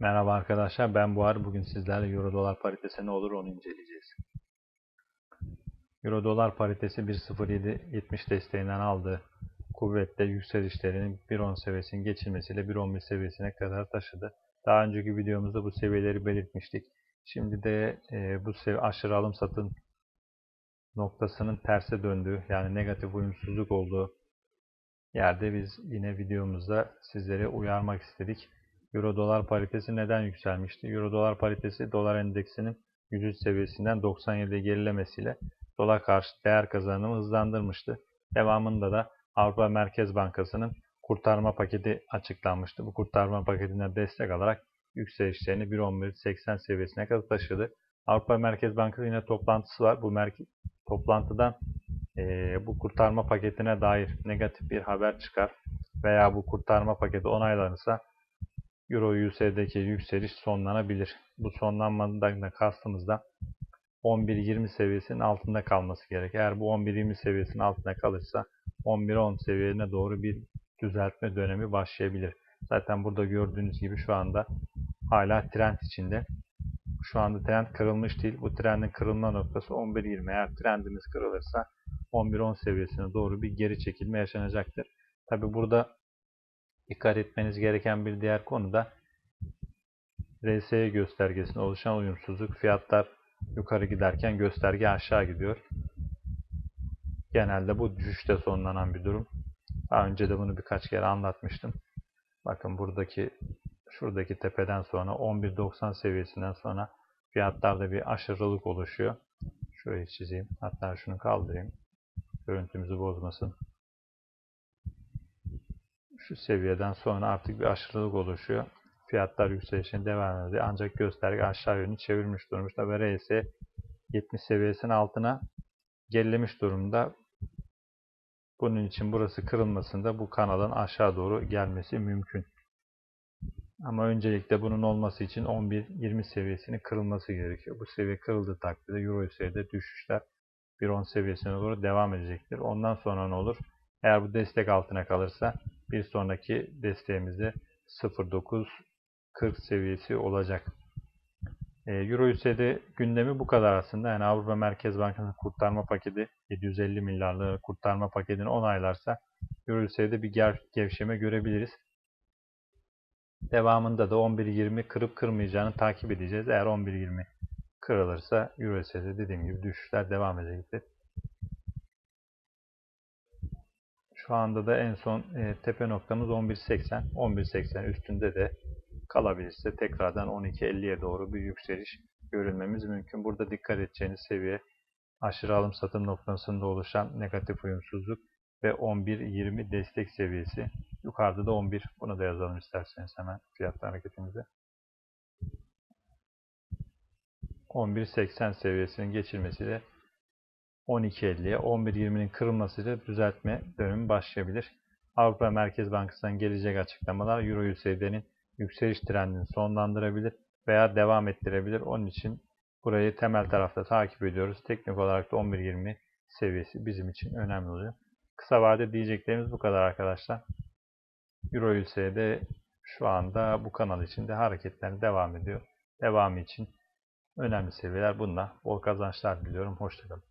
Merhaba arkadaşlar ben Buhar. Bugün sizlerle Euro dolar paritesi ne olur onu inceleyeceğiz. Euro dolar paritesi 1.0770 desteğinden aldığı kuvvetle yükselişlerinin 1.10 seviyesinin geçilmesiyle 1.11 seviyesine kadar taşıdı. Daha önceki videomuzda bu seviyeleri belirtmiştik. Şimdi de e, bu sev aşırı alım satım noktasının terse döndüğü yani negatif uyumsuzluk olduğu yerde biz yine videomuzda sizlere uyarmak istedik. Euro dolar paritesi neden yükselmişti? Euro dolar paritesi dolar endeksinin 103 seviyesinden 97'ye gerilemesiyle dolar karşı değer kazanımı hızlandırmıştı. Devamında da Avrupa Merkez Bankası'nın kurtarma paketi açıklanmıştı. Bu kurtarma paketine destek alarak yükselişlerini 1.11.80 seviyesine kadar taşıdı. Avrupa Merkez Bankası yine toplantısı var. Bu toplantıdan e, bu kurtarma paketine dair negatif bir haber çıkar veya bu kurtarma paketi onaylanırsa Euro USD'deki yükseliş sonlanabilir. Bu sonlanmadan da kastımızda 11.20 seviyesinin altında kalması gerek. Eğer bu 11.20 seviyesinin altında kalırsa 11.10 seviyene doğru bir düzeltme dönemi başlayabilir. Zaten burada gördüğünüz gibi şu anda hala trend içinde. Şu anda trend kırılmış değil. Bu trendin kırılma noktası 11.20. Eğer trendimiz kırılırsa 11.10 seviyesine doğru bir geri çekilme yaşanacaktır. Tabi burada Dikkat etmeniz gereken bir diğer konu da RSI göstergesinde oluşan uyumsuzluk. Fiyatlar yukarı giderken gösterge aşağı gidiyor. Genelde bu düşüşte sonlanan bir durum. Daha önce de bunu birkaç kere anlatmıştım. Bakın buradaki şuradaki tepeden sonra 11.90 seviyesinden sonra fiyatlarda bir aşırılık oluşuyor. Şöyle çizeyim. Hatta şunu kaldırayım. Görüntümüzü bozmasın şu seviyeden sonra artık bir aşırılık oluşuyor. Fiyatlar yükselişine devam ediyor. Ancak gösterge aşağı yönlü çevirmiş durumda ve RS 70 seviyesinin altına gerilemiş durumda. Bunun için burası kırılmasında bu kanalın aşağı doğru gelmesi mümkün. Ama öncelikle bunun olması için 11-20 seviyesinin kırılması gerekiyor. Bu seviye kırıldığı takdirde Euro USD'de düşüşler 1.10 seviyesine doğru devam edecektir. Ondan sonra ne olur? Eğer bu destek altına kalırsa bir sonraki desteğimizi 0.940 seviyesi olacak. E, Euro USD gündemi bu kadar aslında. Yani Avrupa Merkez Bankası'nın kurtarma paketi 750 milyarlı kurtarma paketini onaylarsa Euro USD'de bir gev gevşeme görebiliriz. Devamında da 11.20 kırıp kırmayacağını takip edeceğiz. Eğer 11.20 kırılırsa Euro USD dediğim gibi düşüşler devam edecektir. Şu anda da en son e, tepe noktamız 11.80. 11.80 üstünde de kalabilirse tekrardan 12.50'ye doğru bir yükseliş görülmemiz mümkün. Burada dikkat edeceğiniz seviye aşırı alım satım noktasında oluşan negatif uyumsuzluk ve 11.20 destek seviyesi. Yukarıda da 11. Bunu da yazalım isterseniz hemen fiyat hareketimize. 11.80 seviyesinin geçilmesiyle 12.50'ye 11.20'nin kırılmasıyla düzeltme dönemi başlayabilir. Avrupa Merkez Bankası'ndan gelecek açıklamalar Euro USD'nin yükseliş trendini sonlandırabilir veya devam ettirebilir. Onun için burayı temel tarafta takip ediyoruz. Teknik olarak da 11.20 seviyesi bizim için önemli oluyor. Kısa vade diyeceklerimiz bu kadar arkadaşlar. Euro USD şu anda bu kanal içinde hareketlerine devam ediyor. Devamı için önemli seviyeler bunlar. Bol kazançlar diliyorum. Hoşçakalın.